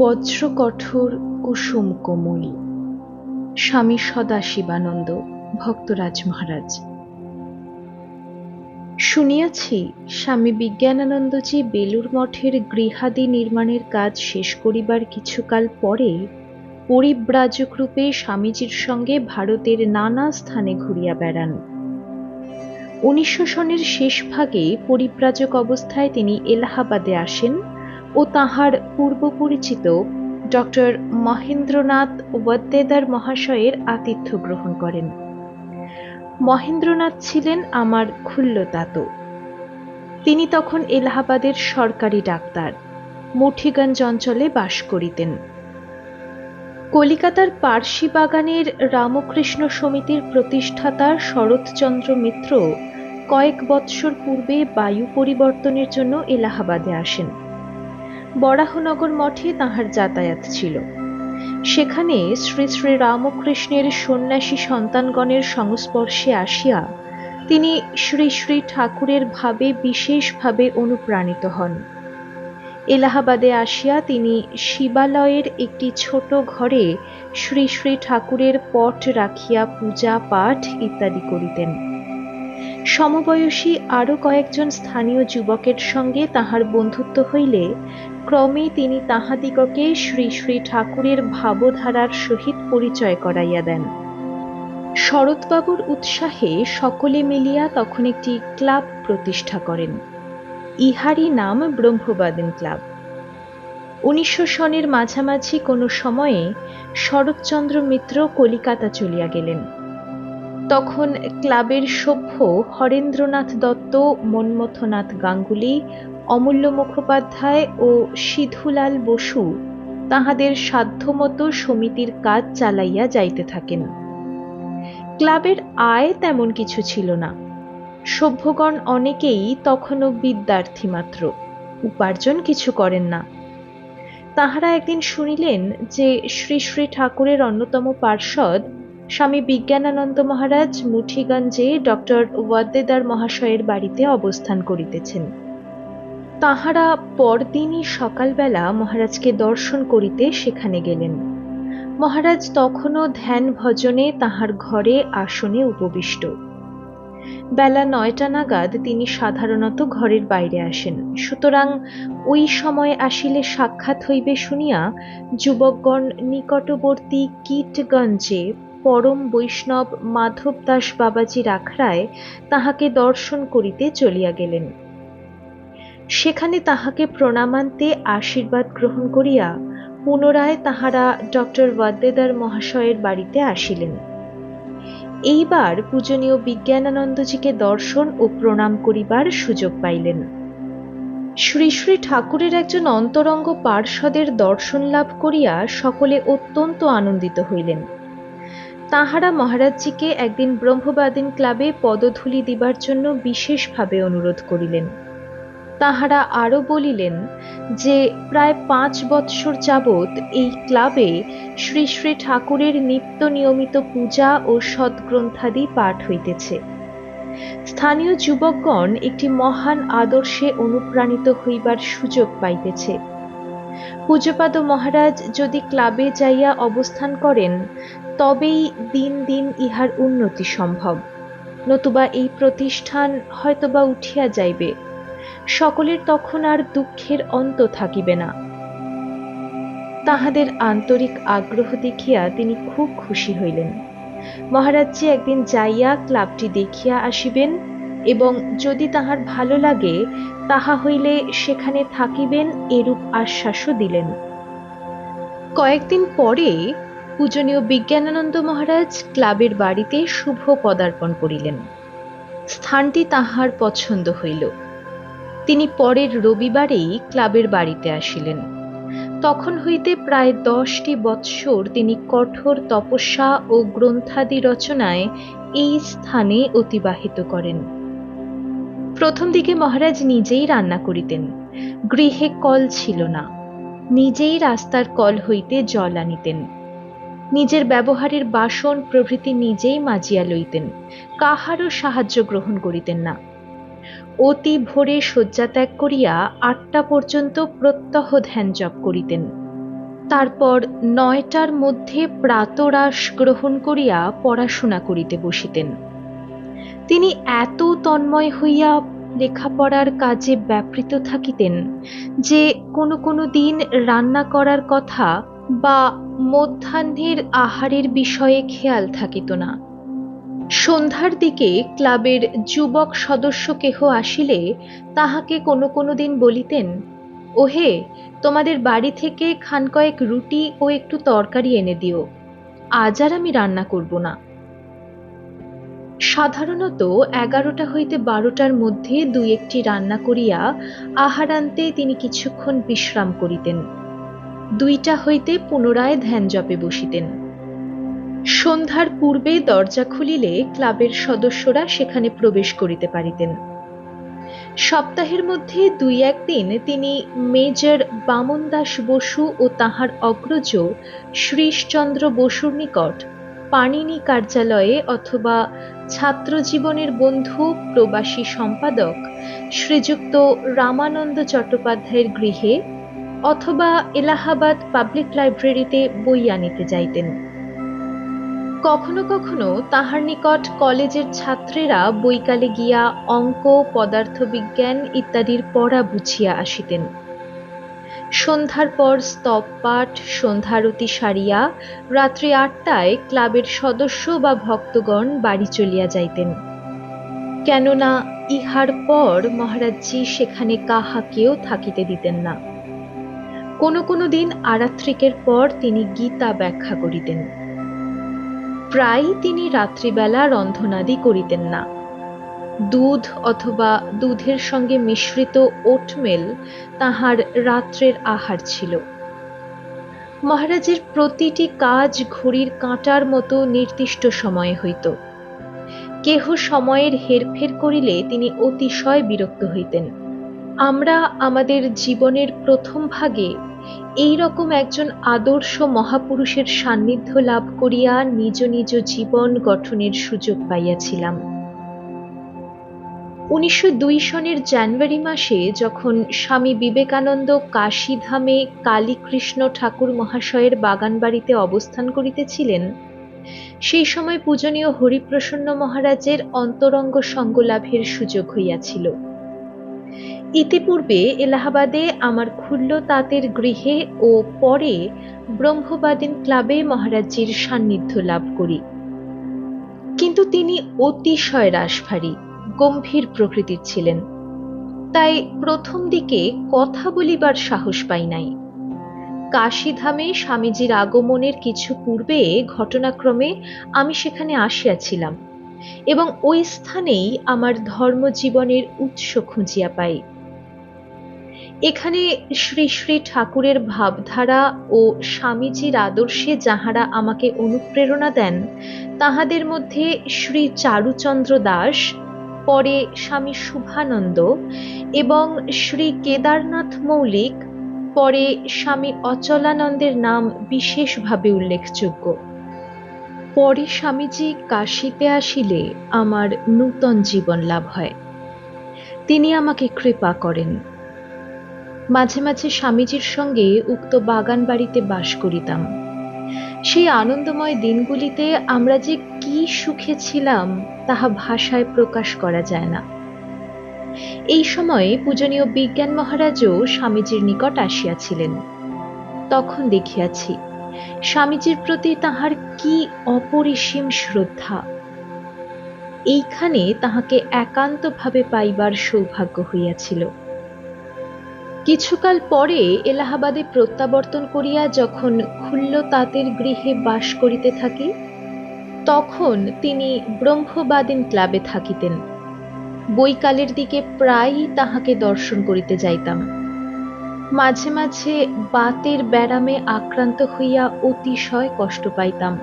বজ্র কঠোর কুসুম কোমল স্বামী সদাশিবানন্দ ভক্তরাজ মহারাজ। শুনিয়াছি স্বামী বিজ্ঞানানন্দজি বেলুর মঠের গৃহাদি নির্মাণের কাজ শেষ করিবার কিছুকাল পরে পরিব্রাজক রূপে স্বামীজির সঙ্গে ভারতের নানা স্থানে ঘুরিয়া বেড়ান। উনিশশো সনের শেষ ভাগে পরিব্রাজক অবস্থায় তিনি এলাহাবাদে আসেন। ও তাহার পূর্ব পরিচিত ডক্টর মহেন্দ্রনাথ ওয়াদ্দেদার মহাশয়ের আতিথ্য গ্রহণ করেন। মহেন্দ্রনাথ ছিলেন আমার খুল্লতাত। তিনি তখন এলাহাবাদের সরকারি ডাক্তার, মুঠিগঞ্জ অঞ্চলে বাস করিতেন। কলিকাতার পার্সি বাগানের রামকৃষ্ণ সমিতির প্রতিষ্ঠাতা শরৎচন্দ্র মিত্র কয়েক বৎসর পূর্বে বায়ু পরিবর্তনের জন্য এলাহাবাদে আসেন। বরাহনগর মঠে তাহার যাতায়াত ছিল। সেখানে শ্রী শ্রী রামকৃষ্ণের সন্ন্যাসী সন্তানগণের সংস্পর্শে আসিয়া তিনি শ্রী শ্রী ঠাকুরের ভাবে বিশেষভাবে অনুপ্রাণিত হন। এলাহাবাদে আসিয়া তিনি শিবালয়ের একটি ছোট ঘরে শ্রী শ্রী ঠাকুরের পট রাখিয়া পূজা, পাঠ ইত্যাদি করিতেন। সমবয়সী আরও কয়েকজন স্থানীয় যুবকের সঙ্গে তাহার বন্ধুত্ব হইলে ক্রমে তিনি তাহাদিগকে শ্রী শ্রী ঠাকুরের ভাবধারার সহিত পরিচয় করাইয়া দেন। শরৎবাবুর উৎসাহে সকলে মিলিয়া তখন একটি ক্লাব প্রতিষ্ঠা করেন। ইহারই নাম ব্রহ্মবাদিন ক্লাব। উনিশশো সনের মাঝামাঝি কোনো সময়ে শরৎচন্দ্র মিত্র কলিকাতা চলিয়া গেলেন। তখন ক্লাবের সভ্য হরেন্দ্রনাথ দত্ত, মন্মথনাথ গাঙ্গুলি অমূল্য মুখোপাধ্যায় ও সিধুলাল বসু তাহাদের সাধ্যমতো সমিতির কাজ চালাইয়া যাইতে থাকেন। ক্লাবের আয় তেমন কিছু ছিল না। সভ্যগণ অনেকেই তখনও বিদ্যার্থী মাত্র, উপার্জন কিছু করেন না। তাহারা একদিন শুনিলেন যে শ্রী শ্রী ঠাকুরের অন্যতম পার্ষদ স্বামী বিজ্ঞানানন্দ মহারাজ মুঠিগঞ্জে ডক্টর ওয়াদ্দেদার মহাশয়ের বাড়িতে অবস্থান করিতেছেন। তাহারা পরদিনই সকালবেলা মহারাজকে দর্শন করিতে সেখানে গেলেন। মহারাজ তখনও ধ্যান ভজনে তাহার ঘরে আসনে উপবিষ্ট। বেলা নয়টা নাগাদ তিনি সাধারণত ঘরের বাইরে আসেন। সুতরাং ওই সময় আসিলে সাক্ষাৎ হইবে শুনিয়া যুবকগণ নিকটবর্তী কীটগঞ্জে পরম বৈষ্ণব মাধব দাস বাবাজির আখড়ায় তাহাকে দর্শন করিতে চলিয়া গেলেন। সেখানে তাহাকে প্রণামান্তে আশীর্বাদ গ্রহণ করিয়া পুনরায় তাহারা ডক্টর ওয়াদ্দেদার মহাশয়ের বাড়িতে আসিলেন। এইবার পূজনীয় বিজ্ঞানানন্দজিকে দর্শন ও প্রণাম করিবার সুযোগ পাইলেন। শ্রী শ্রী ঠাকুরের একজন অন্তরঙ্গ পার্ষদের দর্শন লাভ করিয়া সকলে অত্যন্ত আনন্দিত হইলেন। তাহারা মহারাজজিকে একদিন ব্রহ্মবাদিন ক্লাবে পদধূলি দিবার জন্য বিশেষভাবে অনুরোধ করিলেন। তাহারা আরও বলিলেন, যে প্রায় পাঁচ বৎসর যাবৎ এই ক্লাবে শ্রী শ্রী ঠাকুরের নিত্য নিয়মিত পূজা ও সদ্গ্রন্থাদি পাঠ হইতেছে। স্থানীয় যুবকগণ একটি মহান আদর্শে অনুপ্রাণিত হইবার সুযোগ পাইতেছে। পূজপাদ মহারাজ যদি ক্লাবে যাইয়া অবস্থান করেন, তবেই দিন দিন ইহার উন্নতি সম্ভব। নতুবা এই প্রতিষ্ঠান হয়তোবা উঠিয়া যাইবে। সকলের তখন আর দুঃখের অন্ত থাকিবে না। তাহাদের আন্তরিক আগ্রহ দেখিয়া তিনি খুব খুশি হইলেন। মহারাজজি একদিন যাইয়া ক্লাবটি দেখিয়া আসিবেন এবং যদি তাহার ভালো লাগে, তাহা হইলে সেখানে থাকিবেন এরূপ আশ্বাসও দিলেন। কয়েকদিন পরে পূজনীয় বিজ্ঞানানন্দ মহারাজ ক্লাবের বাড়িতে শুভ পদার্পণ করিলেন। স্থানটি তাহার পছন্দ হইল। তিনি পরের রবিবারেই ক্লাবের বাড়িতে আসিলেন। তখন হইতে প্রায় দশটি বৎসর তিনি কঠোর তপস্যা ও গ্রন্থাদি রচনায় এই স্থানে অতিবাহিত করেন। প্রথম দিকে মহারাজ নিজেই রান্না করিতেন। গৃহে কল ছিল না। নিজেই রাস্তার কল হইতে জল আনিতেন। নিজের ব্যবহারের বাসন প্রভৃতি নিজেই মাজিয়া লইতেন। কাহারও সাহায্য গ্রহণ করিতেন না। অতি ভোরে শয্যা ত্যাগ করিয়া আটটা পর্যন্ত প্রত্যহ ধ্যান জপ করিতেন। তারপর নয়টার মধ্যে প্রাতরাস গ্রহণ করিয়া পড়াশোনা করিতে বসিতেন। তিনি এত তন্ময় হইয়া লেখাপড়ার কাজে ব্যাপৃত থাকিতেন যে কোনো কোনো দিন রান্না করার কথা বা মধ্যাহ্নের আহারের বিষয়ে খেয়াল থাকিত না। সন্ধ্যার দিকে ক্লাবের যুবক সদস্য কেহ আসিলে তাহাকে কোনো কোনো দিন বলিতেন, ওহে, তোমাদের বাড়ি থেকে খান কয়েক রুটি ও একটু তরকারি এনে দিও, আজ আর আমি রান্না করব না। সাধারণত এগারোটা হইতে বারোটার মধ্যে দুই একটি রান্না করিয়া আহারান্তে তিনি কিছুক্ষণ বিশ্রাম করিতেন। দুইটা হইতে পুনরায় ধ্যান জপে বসিতেন। সন্ধ্যার পূর্বে দরজা খুলিলে ক্লাবের সদস্যরা সেখানে প্রবেশ করিতে পারিতেন। সপ্তাহের মধ্যে দুই একদিন তিনি মেজর বামন দাস বসু ও তাহার অগ্রজ শ্রীশচন্দ্র বসুর নিকট পাণিনি কার্যালয়ে অথবা ছাত্র জীবনের বন্ধু, প্রবাসী সম্পাদক শ্রীযুক্ত রামানন্দ চট্টোপাধ্যায়ের গৃহে অথবা এলাহাবাদ পাবলিক লাইব্রেরিতে বই আনিতে যাইতেন। কখনো কখনো তাহার নিকট কলেজের ছাত্রেরা বৈকালে গিয়া অঙ্ক, পদার্থবিজ্ঞান ইত্যাদির পড়া বুঝিয়া আসিতেন। সন্ধ্যার পর স্তব পাঠ, সন্ধ্যারতি সারিয়া রাত্রি আটটায় ক্লাবের সদস্য বা ভক্তগণ বাড়ি চলিয়া যাইতেন। কেননা ইহার পর মহারাজজি সেখানে কাহাকেও থাকিতে দিতেন না। কোনো কোনো দিন আরাত্রিকের পর তিনি গীতা ব্যাখ্যা করিতেন। প্রায় তিনি রাত্রিবেলা রন্ধনাদি করিতেন না। দুধ অথবা দুধের সঙ্গে মিশ্রিত ওটমেল তাহার রাত্রের আহার ছিল। মহারাজের প্রতিটি কাজ ঘড়ির কাঁটার মতো নির্দিষ্ট সময়ে হইত। কেহ সময়ের হেরফের করিলে তিনি অতিশয় বিরক্ত হইতেন। আমরা আমাদের জীবনের প্রথম ভাগে এই রকম একজন আদর্শ মহাপুরুষের সান্নিধ্য লাভ করিয়া নিজ নিজ জীবন গঠনের সুযোগ পাইয়াছিলাম। উনিশশো দুই সনের জানুয়ারি মাসে যখন স্বামী বিবেকানন্দ কাশীধামে কালীকৃষ্ণ ঠাকুর মহাশয়ের বাগান বাড়িতে অবস্থান করিতেছিলেন, সেই সময় পূজনীয় হরিপ্রসন্ন মহারাজের অন্তরঙ্গ সঙ্গলাভের সুযোগ হইয়াছিল। ইতিপূর্বে এলাহাবাদে আমার খুল্ল তাঁতের গৃহে ও পরে ব্রহ্মবাদিন ক্লাবে মহারাজজির সান্নিধ্য লাভ করি। কিন্তু তিনি অতিশয় রাশভারী গম্ভীর প্রকৃতির ছিলেন। তাই প্রথম দিকে কথা বলিবার সাহস পাই নাই। কাশীধামে স্বামীজির আগমনের কিছু পূর্বে ঘটনাক্রমে আমি সেখানে আসিয়াছিলাম এবং ওই স্থানেই আমার ধর্মজীবনের উৎস খুঁজিয়া পাই। এখানে শ্রী শ্রী ঠাকুরের ভাবধারা ও স্বামীজির আদর্শে যাহারা আমাকে অনুপ্রেরণা দেন, তাহাদের মধ্যে শ্রী চারুচন্দ্র দাস, পরে স্বামী শুভানন্দ এবং শ্রী কেদারনাথ মৌলিক, পরে স্বামী অচলানন্দের নাম বিশেষভাবে উল্লেখযোগ্য। পরে স্বামীজি কাশিতে আসিলে আমার নূতন জীবন লাভ হয়। তিনি আমাকে কৃপা করেন। মাঝে মাঝে স্বামীজির সঙ্গে উক্ত বাগান বাড়িতে বাস করিতাম। সেই আনন্দময় দিনগুলিতে আমরা যে কি সুখে ছিলাম, তাহা ভাষায় প্রকাশ করা যায় না। এই সময়ে পূজনীয় বিজ্ঞান মহারাজও স্বামীজির নিকট আসিয়াছিলেন। তখন দেখিয়াছি, স্বামীজির প্রতি তাহার কি অপরিসীম শ্রদ্ধা। এইখানে তাহাকে একান্তভাবে পাইবার সৌভাগ্য হইয়াছিল। কিছুকাল পরে এলাহাবাদে প্রত্যাবর্তন করিয়া যখন খুল্ল তাঁতের গৃহে বাস করিতে থাকি, তখন তিনি ব্রহ্মবাদিন ক্লাবে থাকিতেন। বৈকালের দিকে প্রায়ই তাহাকে দর্শন করিতে যাইতাম। মাঝে মাঝে বাতের ব্যারামে আক্রান্ত হইয়া অতিশয় কষ্ট পাইতাম।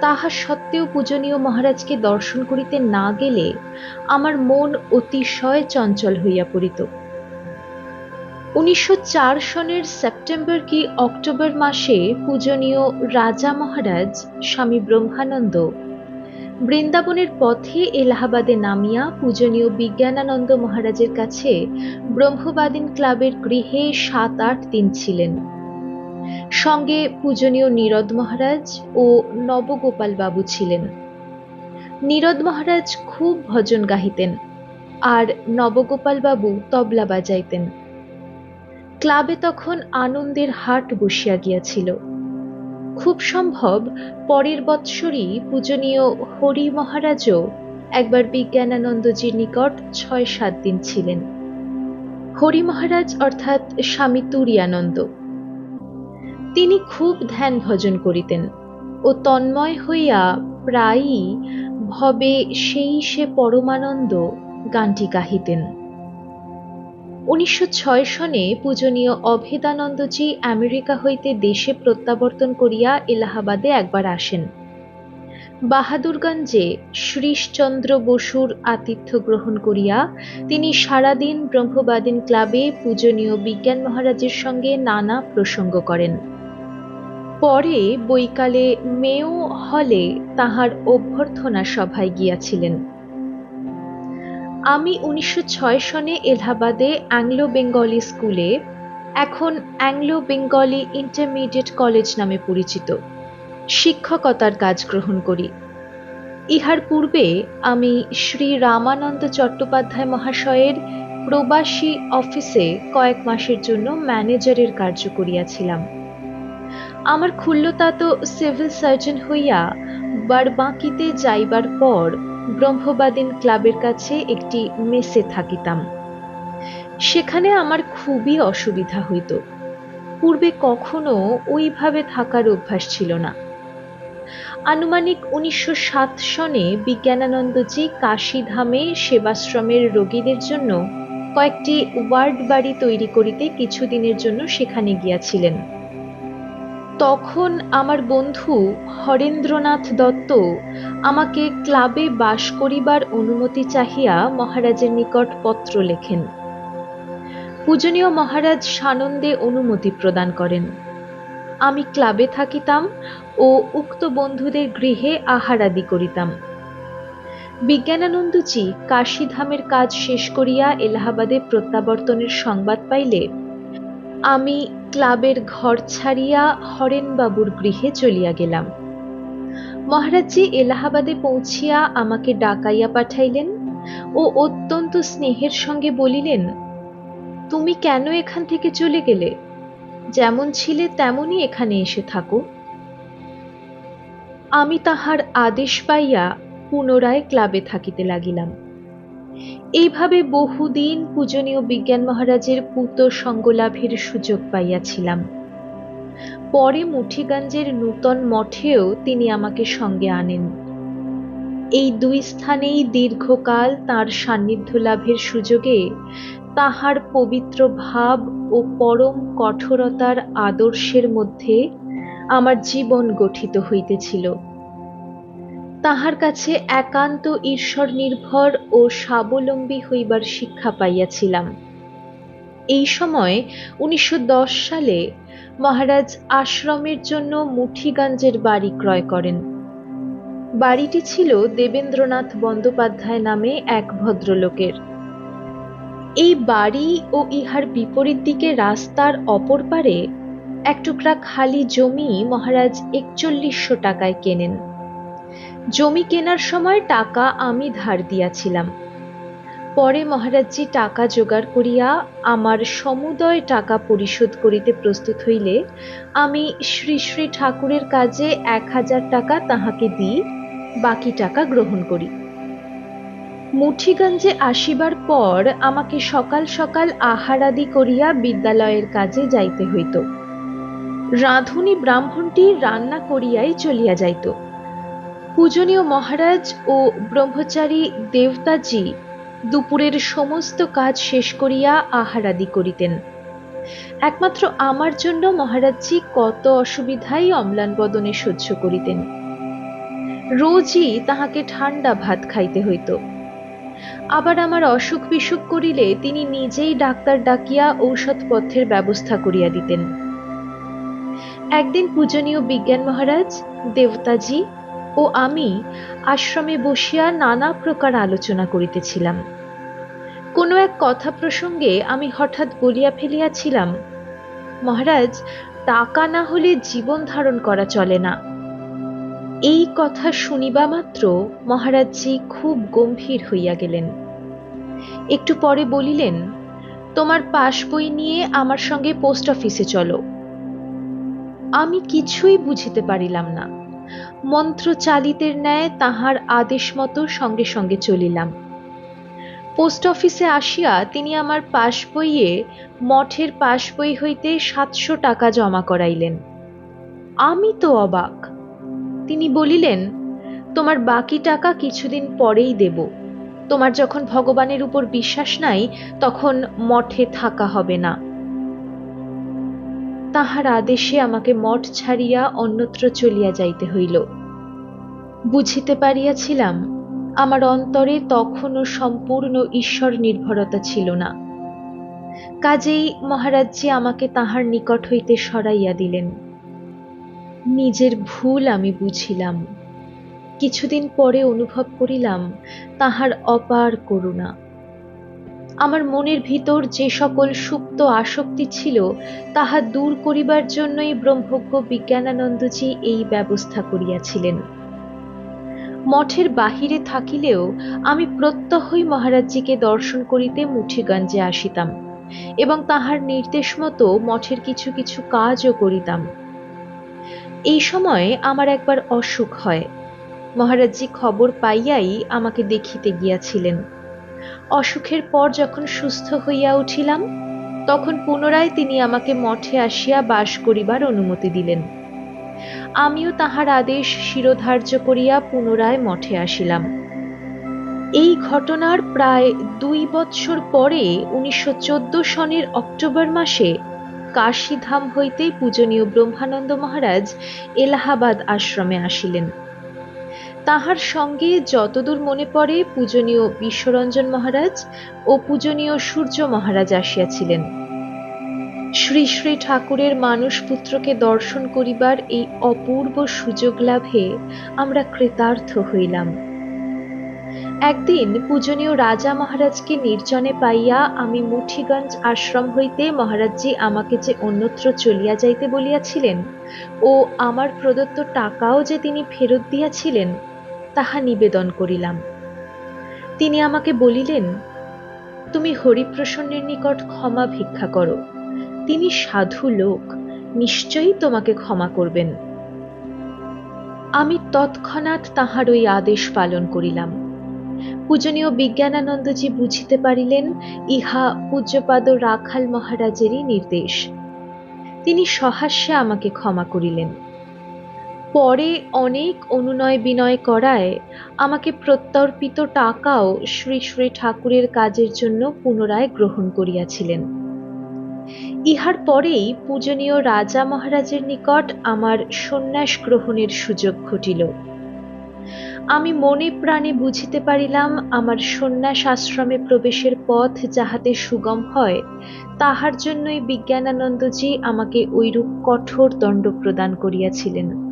তাহা সত্ত্বেও পূজনীয় মহারাজকে দর্শন করিতে না গেলে আমার মন অতিশয় চঞ্চল হইয়া পড়িত। উনিশশো চার সনের সেপ্টেম্বর কি অক্টোবর মাসে পূজনীয় রাজা মহারাজ স্বামী ব্রহ্মানন্দ বৃন্দাবনের পথে এলাহাবাদে নামিয়া পূজনীয় বিজ্ঞানানন্দ মহারাজের কাছে ব্রহ্মবাদিন ক্লাবের গৃহে সাত আট দিন ছিলেন। সঙ্গে পূজনীয় নীরদ মহারাজ ও নবগোপাল বাবু ছিলেন। নীরদ মহারাজ খুব ভজন গাহিতেন আর নবগোপাল বাবু তবলা বাজাইতেন। ক্লাবে তখন আনন্দের হাট বসিয়া গিয়াছিল। খুব সম্ভব পরের বৎসরই পূজনীয় হরি মহারাজও একবার বিজ্ঞানানন্দজির নিকট ছয় সাত দিন ছিলেন। হরি মহারাজ অর্থাৎ স্বামী তুরিয়ানন্দ। তিনি খুব ধ্যান ভজন করিতেন ও তন্ময় হইয়া প্রায়ই ভবে সেই সে পরমানন্দ গানটি গাহিতেন। উনিশশো ছয় সনে পূজনীয় অভেদানন্দজি আমেরিকা হইতে দেশে প্রত্যাবর্তন করিয়া এলাহাবাদে একবার আসেন। বাহাদুরগঞ্জে শ্রীশচন্দ্র বসুর আতিথ্য গ্রহণ করিয়া তিনি সারাদিন ব্রহ্মবাদিন ক্লাবে পূজনীয় বিজ্ঞান মহারাজের সঙ্গে নানা প্রসঙ্গ করেন। পরে বৈকালে মেও হলে তাহার অভ্যর্থনা সভায় গিয়াছিলেন। আমি উনিশশো ছয় সনে এলাহাবাদে অ্যাংলো বেঙ্গলি স্কুলে, এখন অ্যাংলো বেঙ্গলি ইন্টারমিডিয়েট কলেজ নামে পরিচিত। শিক্ষকতার কাজ গ্রহণ করি। ইহার পূর্বে আমি শ্রী রামানন্দ চট্টোপাধ্যায় মহাশয়ের প্রবাসী অফিসে কয়েক মাসের জন্য ম্যানেজারের কার্য করিয়াছিলাম। আমার ক্ষুল্লতা তো সিভিল সার্জন হইয়া বারবাঁকিতে যাইবার পর ব্রহ্মবাদিন ক্লাবের কাছে একটি মেসে থাকিতাম। সেখানে আমার খুবই অসুবিধা হইত। পূর্বে কখনো ওইভাবে থাকার অভ্যাস ছিল না। আনুমানিক উনিশশো সাত সনে বিজ্ঞানানন্দজি কাশীধামে সেবাশ্রমের রোগীদের জন্য কয়েকটি ওয়ার্ড বাড়ি তৈরি করিতে কিছুদিনের জন্য সেখানে গিয়াছিলেন। তখন আমার বন্ধু হরেন্দ্রনাথ দত্ত আমাকে ক্লাবে বাস করিবার অনুমতি চাহিয়া মহারাজের নিকট পত্র লেখেন। পূজনীয় মহারাজ সানন্দে অনুমতি প্রদান করেন। আমি ক্লাবে থাকিতাম ও উক্ত বন্ধুদের গৃহে আহারাদি করিতাম। বিজ্ঞানানন্দজি কাশীধামের কাজ শেষ করিয়া এলাহাবাদে প্রত্যাবর্তনের সংবাদ পাইলে আমি ক্লাবের ঘর ছাড়িয়া হরেনবাবুর গৃহে চলিয়া গেলাম। মহারাজজি এলাহাবাদে পৌঁছিয়া আমাকে ডাকাইয়া পাঠাইলেন ও অত্যন্ত স্নেহের সঙ্গে বলিলেন, তুমি কেন এখান থেকে চলে গেলে? যেমন ছিলে তেমনই এখানে এসে থাকো। আমি তাহার আদেশ পাইয়া পুনরায় ক্লাবে থাকিতে লাগিলাম। এইভাবে বহুদিন পূজনীয় বিজ্ঞান মহারাজের পুত সঙ্গলাভের সুযোগ পাইয়াছিলাম। পরে মুঠিগঞ্জের নূতন মঠেও তিনি আমাকে সঙ্গে আনেন। এই দুই স্থানেই দীর্ঘকাল তার সান্নিধ্য লাভের সুযোগে তাহার পবিত্র ভাব ও পরম কঠোরতার আদর্শের মধ্যে আমার জীবন গঠিত হইতেছিল। তাহার কাছে একান্ত ঈশ্বর নির্ভর ও স্বাবলম্বী হইবার শিক্ষা পাইয়াছিলাম। এই সময় উনিশশো দশ সালে মহারাজ আশ্রমের জন্য মুঠিগঞ্জের বাড়ি ক্রয় করেন। বাড়িটি ছিল দেবেন্দ্রনাথ বন্দ্যোপাধ্যায় নামে এক ভদ্রলোকের। এই বাড়ি ও ইহার বিপরীত দিকে রাস্তার অপর পারে এক টুকরা খালি জমি মহারাজ একচল্লিশশো টাকায় কেনেন। জমি কেনার সময় টাকা আমি ধার দিয়াছিলাম। পরে মহারাজজি টাকা জোগাড় করিয়া আমার সমুদয় টাকা পরিশোধ করিতে প্রস্তুত হইলে আমি শ্রী শ্রী ঠাকুরের কাজে এক হাজার টাকা তাহাকে দিই, বাকি টাকা গ্রহণ করি। মুঠিগঞ্জে আসিবার পর আমাকে সকাল সকাল আহারাদি করিয়া বিদ্যালয়ের কাজে যাইতে হইত। রাঁধুনি ব্রাহ্মণটি রান্না করিয়াই চলিয়া যাইত। পূজনীয় মহারাজ ও ব্রহ্মচারী দেবতাজি দুপুরের সমস্ত কাজ শেষ করিয়া আহারাদি করিতেন। একমাত্র আমার জন্য মহারাজজি কত অসুবিধাই অম্লান বদনে সহ্য করিতেন। রোজই তাহাকে ঠান্ডা ভাত খাইতে হইত। আবার আমার অসুখ বিসুখ করিলে তিনি নিজেই ডাক্তার ডাকিয়া ঔষধপথ্যের ব্যবস্থা করিয়া দিতেন। একদিন পূজনীয় বিজ্ঞান মহারাজ, দেবতাজি ও আমি আশ্রমে বসিয়া নানা প্রকার আলোচনা করিতেছিলাম। কোনো এক কথা প্রসঙ্গে আমি হঠাৎ বলিয়া ফেলিয়াছিলাম, মহারাজ, টাকা না হলে জীবন ধারণ করা চলে না। এই কথা শুনিবা মাত্র মহারাজজি খুব গম্ভীর হইয়া গেলেন। একটু পরে বলিলেন, তোমার পাশ বই নিয়ে আমার সঙ্গে পোস্ট অফিসে চলো। আমি কিছুই বুঝিতে পারিলাম না। মন্ত্র চালিতের ন্যায় তাহার আদেশ মতো সঙ্গে সঙ্গে চলিলাম। পোস্ট অফিসে আসিয়া তিনি আমার পাশ বইয়ে, মঠের পাশ বই হইতে সাতশো টাকা জমা করাইলেন। আমি তো অবাক। তিনি বলিলেন, তোমার বাকি টাকা কিছুদিন পরেই দেব। তোমার যখন ভগবানের উপর বিশ্বাস নাই, তখন মঠে থাকা হবে না। তাহার আদেশে আমাকে মঠ ছাড়িয়া অন্যত্র চলিয়া যাইতে হইল। বুঝিতে পারিয়াছিলাম, আমার অন্তরে তখনও সম্পূর্ণ ঈশ্বর নির্ভরতা ছিল না। কাজেই মহারাজজি আমাকে তাহার নিকট হইতে সরাইয়া দিলেন। নিজের ভুল আমি বুঝিলাম। কিছুদিন পরে অনুভব করিলাম, তাহার অপার করুণা। আমার মনের ভিতর যে সকল সুপ্ত আসক্তি ছিল, তাহা দূর করিবার জন্যই ব্রহ্মজ্ঞ বিজ্ঞানানন্দজি এই ব্যবস্থা করিয়াছিলেন। মঠের বাহিরে থাকিলেও আমি প্রত্যহই মহারাজজিকে দর্শন করিতে মুঠিগঞ্জে আসিতাম এবং তাহার নির্দেশ মতো মঠের কিছু কিছু কাজও করিতাম। এই সময় আমার একবার অসুখ হয়। মহারাজজি খবর পাইয়াই আমাকে দেখিতে গিয়াছিলেন। অসুখের পর যখন সুস্থ হইয়া উঠিলাম, তখন পুনরায় তিনি আমাকে মঠে আসিয়া বাস করিবার অনুমতি দিলেন। আমিও তাহার আদেশ শিরোধার্য করিয়া পুনরায় মঠে আসিলাম। এই ঘটনার প্রায় দুই বৎসর পরে উনিশশো চোদ্দ সনের অক্টোবর মাসে কাশীধাম হইতে পূজনীয় ব্রহ্মানন্দ মহারাজ এলাহাবাদ আশ্রমে আসিলেন। তাহার সঙ্গে যতদূর মনে পড়ে পূজনীয় বিশ্বরঞ্জন মহারাজ ও পূজনীয় সূর্য মহারাজ আসিয়াছিলেন। শ্রী শ্রী ঠাকুরের মানুষ পুত্রকে দর্শন করিবার এই অপূর্ব সুযোগ লাভে আমরা কৃতার্থ হইলাম। একদিন পূজনীয় রাজা মহারাজকে নির্জনে পাইয়া আমি মুঠিগঞ্জ আশ্রম হইতে মহারাজজি আমাকে যে অন্যত্র চলিয়া যাইতে বলিয়াছিলেন ও আমার প্রদত্ত টাকাও যে তিনি ফেরত দিয়াছিলেন তাহা নিবেদন করিলাম। তিনি আমাকে বলিলেন, তুমি হরিপ্রসন্নের নিকট ক্ষমা ভিক্ষা করো। তিনি সাধু লোক, নিশ্চয়ই তোমাকে ক্ষমা করবেন। আমি তৎক্ষণাৎ তাহার ওই আদেশ পালন করিলাম। পূজনীয় বিজ্ঞানানন্দজি বুঝিতে পারিলেন, ইহা পূজ্যপাদ রাখাল মহারাজেরই নির্দেশ। তিনি সহাস্যে আমাকে ক্ষমা করিলেন। পরে অনেক অনুনয় বিনয় করায় আমাকে প্রত্যর্পিত টাকাও শ্রী শ্রী ঠাকুরের কাজের জন্য পুনরায় গ্রহণ করিয়াছিলেন। ইহার পরেই পূজনীয় রাজা মহারাজের নিকট আমার সন্ন্যাস গ্রহণের সুযোগ ঘটিল। আমি মনে প্রাণে বুঝিতে পারিলাম, আমার সন্ন্যাস আশ্রমে প্রবেশের পথ যাহাতে সুগম হয়, তাহার জন্যই বিজ্ঞানানন্দজি আমাকে ঐরূপ কঠোর দণ্ড প্রদান করিয়াছিলেন।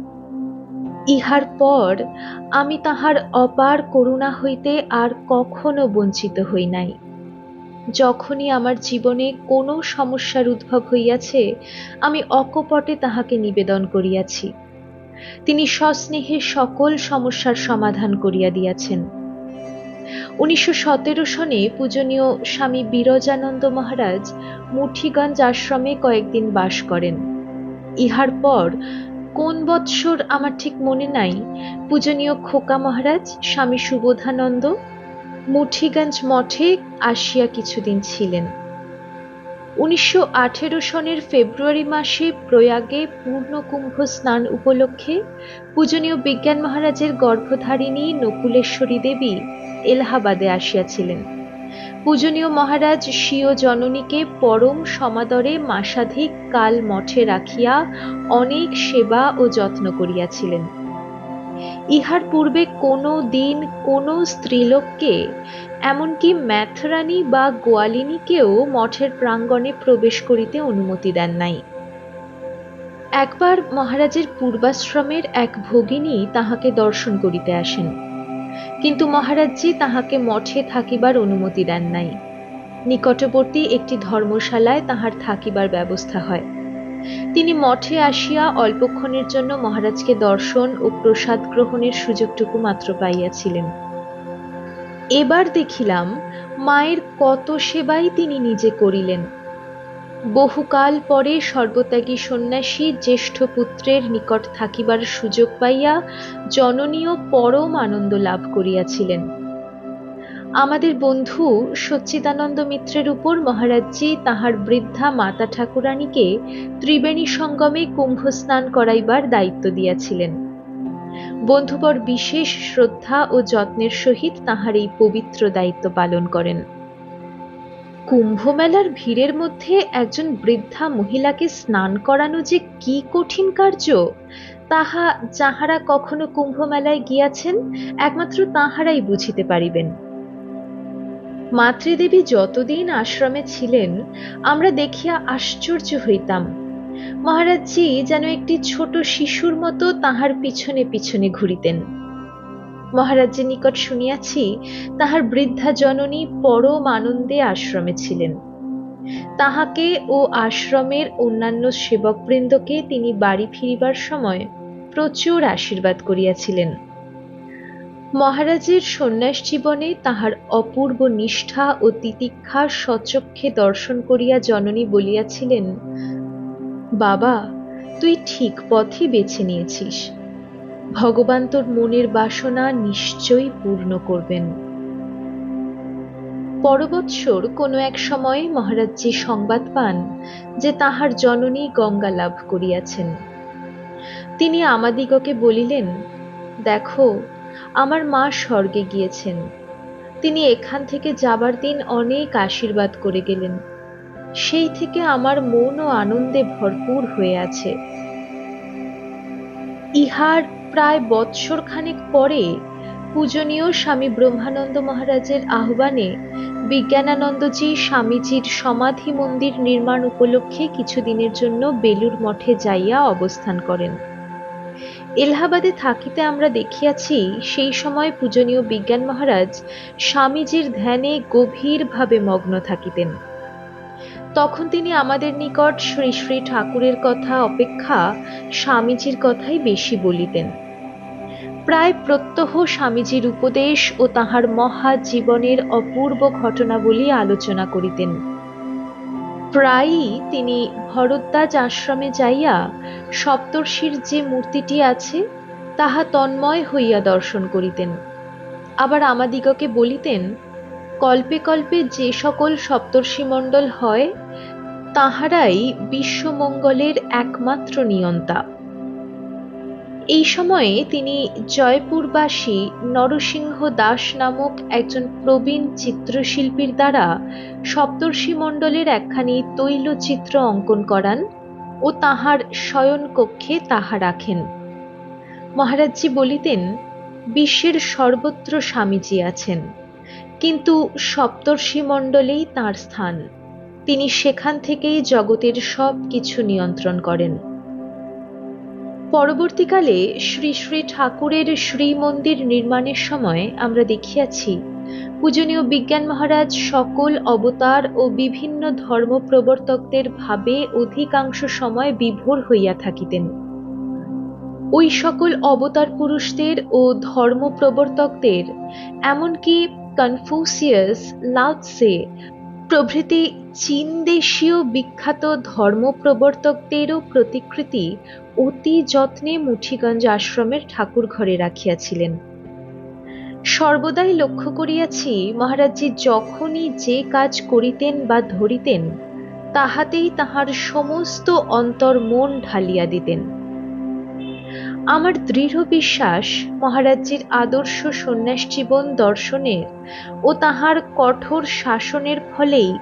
ইহার পর আমি তাহার অপার করুণা হইতে আর কখনো বঞ্চিত হই নাই। যখনই আমার জীবনে কোনো সমস্যার উদ্ভব হইয়াছে, আমি অকপটে তাহাকে নিবেদন করিয়াছি। তিনি সস্নেহে সকল সমস্যার সমাধান করিয়া দিয়াছেন। উনিশশো সতেরো সনে পূজনীয় স্বামী বিরজানন্দ মহারাজ মুঠিগঞ্জ আশ্রমে কয়েকদিন বাস করেন। ইহার পর কোন বৎসর আমার ঠিক মনে নাই? পূজনীয় খোকা মহারাজ, স্বামী সুবোধানন্দ, মুঠিগঞ্জ মঠে আসিয়া কিছুদিন ছিলেন। উনিশশো আঠেরো সনের ফেব্রুয়ারি মাসে প্রয়াগে পূর্ণকুম্ভ স্নান উপলক্ষে পূজনীয় বিজ্ঞান মহারাজের গর্ভধারিণী নকুলেশ্বরী দেবী এলাহাবাদে আসিয়াছিলেন। পূজনীয় মহারাজ স্বীয় জননীকে পরম সমাদরে মাসাধিক কাল মঠে রাখিয়া অনেক সেবা ও যত্ন করিয়াছিলেন। ইহার পূর্বে কোনো দিন কোনো স্ত্রীলোককে, এমনকি ম্যাথরানী বা গোয়ালিনীকেও মঠের প্রাঙ্গণে প্রবেশ করিতে অনুমতি দেন নাই। একবার মহারাজের পূর্বাশ্রমের এক ভগিনী তাহাকে দর্শন করিতে আসেন। কিন্তু মহারাজজি তাহাকে মঠে থাকিবার অনুমতি দেন নাই। নিকটবর্তী একটি ধর্মশালায় তাহার থাকিবার ব্যবস্থা হয়। তিনি মঠে আসিয়া অল্পক্ষণের জন্য মহারাজকে দর্শন ও প্রসাদ গ্রহণের সুযোগটুকু মাত্র পাইয়াছিলেন। এবার দেখিলাম, মায়ের কত সেবাই তিনি নিজে করিলেন। বহুকাল পরে সর্বত্যাগী সন্ন্যাসী জ্যেষ্ঠ পুত্রের নিকট থাকিবার সুযোগ পাইয়া জননীয় পরম আনন্দ লাভ করিয়াছিলেন। আমাদের বন্ধু সচ্চিদানন্দ মিত্রের উপর মহারাজজি তাহার বৃদ্ধা মাতা ঠাকুরানীকে ত্রিবেণী সঙ্গমে কুম্ভ স্নান করাইবার দায়িত্ব দিয়াছিলেন। বন্ধুবর বিশেষ শ্রদ্ধা ও যত্নের সহিত তাহার এই পবিত্র দায়িত্ব পালন করেন। কুম্ভ মেলার ভিড়ের মধ্যে একজন বৃদ্ধা মহিলাকে স্নান করানো যে কি কঠিন কার্য, তাহা যাহারা কখনো কুম্ভমেলায় গিয়াছেন, একমাত্র তাহারাই বুঝিতে পারিবেন। মাতৃদেবী যতদিন আশ্রমে ছিলেন, আমরা দেখিয়া আশ্চর্য হইতাম। মহারাজজি যেন একটি ছোট শিশুর মতো তাহার পিছনে পিছনে ঘুরিতেন। মহারাজের নিকট শুনিয়াছি, তাহার বৃদ্ধা জননী পরম আনন্দে আশ্রমে ছিলেন। তাহাকে ও আশ্রমের অন্যান্য সেবকবৃন্দকে তিনি বাড়ি ফিরিবার সময় প্রচুর আশীর্বাদ করিয়াছিলেন। মহারাজের সন্ন্যাস জীবনে তাহার অপূর্ব নিষ্ঠা ও তিতিক্ষা সচক্ষে দর্শন করিয়া জননী বলিয়াছিলেন, বাবা, তুই ঠিক পথই বেছে নিয়েছিস। ভগবান তোর মনের বাসনা নিশ্চয়ই পূর্ণ করবেন। পরবৎসর কোনো এক সময়ে মহারাজজি সংবাদ পান যে তাহার জননী গঙ্গা লাভ করিয়াছেন। তিনি আমাদিগকে বলিলেন, দেখো, আমার মা স্বর্গে গিয়েছেন। তিনি এখান থেকে যাবার দিন অনেক আশীর্বাদ করে গেলেন। সেই থেকে আমার মন ও আনন্দে ভরপুর হয়ে আছে। ইহার প্রায় বৎসর খানেক পরে পূজনীয় স্বামী ব্রহ্মানন্দ মহারাজের আহ্বানে বিজ্ঞানানন্দজি স্বামীজির সমাধি মন্দির নির্মাণ উপলক্ষে কিছুদিনের জন্য বেলুর মঠে যাইয়া অবস্থান করেন। এলাহাবাদে থাকিতে আমরা দেখিয়াছি, সেই সময় পূজনীয় বিজ্ঞান মহারাজ স্বামীজির ধ্যানে গভীরভাবে মগ্ন থাকিতেন। তখন তিনি আমাদের নিকট শ্রী শ্রী ঠাকুরের কথা, অপেক্ষা স্বামীজির কথাই বেশি বলিতেন। প্রায় প্রত্যহ স্বামীজির উপদেশ ও তাহার মহা জীবনের অপূর্ব ঘটনাবলী আলোচনা করিতেন। প্রায়ই তিনি ভরদ্বাজ আশ্রমে যাইয়া সপ্তর্ষির যে মূর্তিটি আছে, তাহা তন্ময় হইয়া দর্শন করিতেন। আবার আমাদিগকে বলিতেন, কল্পে কল্পে যে সকল সপ্তর্ষিমণ্ডল হয়, তাহারাই বিশ্বমঙ্গলের একমাত্র নিয়ন্তা। এই সময়ে তিনি জয়পুরবাসী নরসিংহ দাস নামক একজন প্রবীণ চিত্রশিল্পীর দ্বারা সপ্তর্ষি মণ্ডলের একখানি তৈলচিত্র অঙ্কন করান ও তাহার শয়নকক্ষে তাহা রাখেন। মহারাজজি বলিতেন, বিশ্বের সর্বত্র স্বামীজি আছেন, কিন্তু সপ্তর্ষি মণ্ডলেই তাঁর স্থান। তিনি সেখান থেকেই জগতের সব কিছু নিয়ন্ত্রণ করেন। পরবর্তীকালে শ্রী শ্রী ঠাকুরের শ্রী মন্দির নির্মাণের সময় আমরা দেখিয়াছি, পূজনীয় বিজ্ঞান মহারাজ সকল অবতার ও বিভিন্ন ধর্ম প্রবর্তকদের ভাবে অধিকাংশ সময় বিভোর হইয়া থাকিতেন। ওই সকল অবতার পুরুষদের ও ধর্ম প্রবর্তকদের, এমনকি কনফুসিয়াস লাউৎসে প্রভৃতি চীন দেশীয় বিখ্যাত ধর্মপ্রবর্তকদেরও প্রতিকৃতি অতি যত্নে মুঠিগঞ্জ আশ্রমের ঠাকুর ঘরে রাখিয়াছিলেন। সর্বদাই লক্ষ্য করিয়াছি, মহারাজজি যখনই যে কাজ করিতেন বা ধরিতেন, তাহাতেই তাহার সমস্ত অন্তর মন ঢালিয়া দিতেন। আমার দৃঢ় বিশ্বাস মহারাজজির আদর্শ সন্ন্যাস জীবন দর্শনের ও তাহার কঠোর শাসনের ফলেই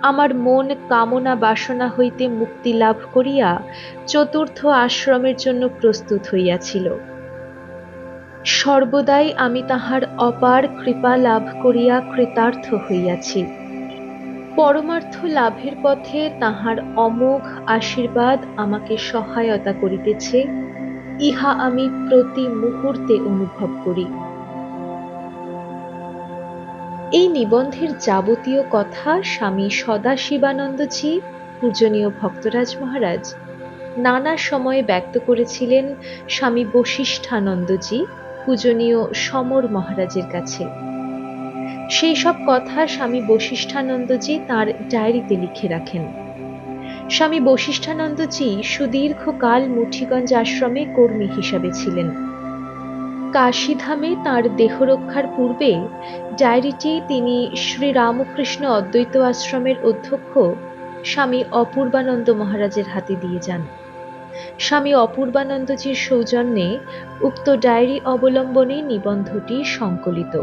আমার মন কামনা বাসনা হইতে মুক্তি লাভ করিয়া চতুর্থ আশ্রমের জন্য প্রস্তুত হইয়াছিল। সর্বদাই আমি তাহার অপার কৃপা লাভ করিয়া কৃতার্থ হইয়াছি। পরমার্থ লাভের পথে তাহার অমোঘ আশীর্বাদ আমাকে সহায়তা করিতেছে। ইহা আমি প্রতি মুহূর্তে অনুভব করি। এই নিবন্ধের যাবতীয় কথা স্বামী সদাশিবানন্দজি, পূজনীয় ভক্তরাজ মহারাজ, নানা সময়ে ব্যক্ত করেছিলেন স্বামী বশিষ্ঠানন্দজি, পূজনীয় সমর মহারাজের কাছে। সেই সব কথা স্বামী বশিষ্ঠানন্দজি তার ডায়েরিতে লিখে রাখেন। স্বামী বশিষ্ঠানন্দজি সুদীর্ঘকাল মুঠিগঞ্জ আশ্রমে কর্মী হিসাবে ছিলেন। কাশীধামে তাঁর দেহরক্ষার পূর্বে ডায়েরিটি তিনি শ্রী রামকৃষ্ণ অদ্বৈত আশ্রমের অধ্যক্ষ স্বামী অপূর্বানন্দ মহারাজের হাতে দিয়ে যান। স্বামী অপূর্বানন্দজির সৌজন্যে উক্ত ডায়েরি অবলম্বনে নিবন্ধটি সংকলিত।